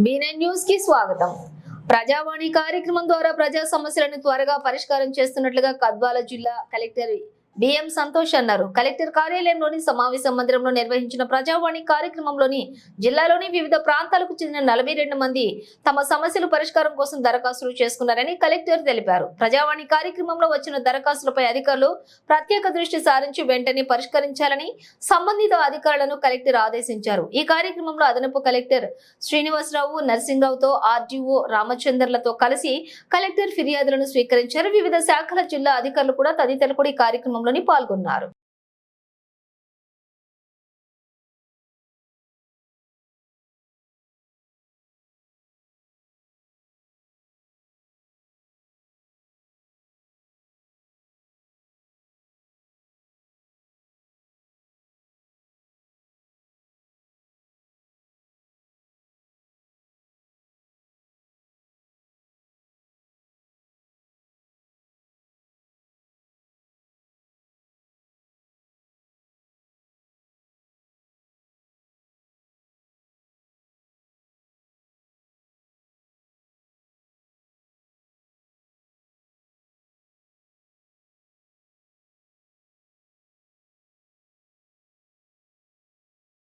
B9 న్యూస్కి స్వాగతం. ప్రజావాణి కార్యక్రమం ద్వారా ప్రజా సమస్యలను త్వరగా పరిష్కారం చేస్తున్నట్లుగా కద్వాల జిల్లా కలెక్టర్ బిఎం సంతోష్ అన్నారు. కలెక్టర్ కార్యాలయంలోని సమావేశ మందిరంలో నిర్వహించిన ప్రజావాణి కార్యక్రమంలోని జిల్లాలోని వివిధ ప్రాంతాలకు చెందిన నలభై రెండు మంది తమ సమస్యలు పరిష్కారం కోసం దరఖాస్తులు చేసుకున్నారని కలెక్టర్ తెలిపారు. ప్రజావాణి కార్యక్రమంలో వచ్చిన దరఖాస్తులపై అధికారులు ప్రత్యేక దృష్టి సారించి వెంటనే పరిష్కరించాలని సంబంధిత అధికారులను కలెక్టర్ ఆదేశించారు. ఈ కార్యక్రమంలో అదనపు కలెక్టర్ శ్రీనివాసరావు నర్సింగ్రావుతో ఆర్డీఓ రామచంద్రలతో కలిసి కలెక్టర్ ఫిర్యాదులను స్వీకరించారు. వివిధ శాఖల జిల్లా అధికారులు కూడా తదితరులు కూడా ఈ కార్యక్రమంలోని పాల్గొన్నారు.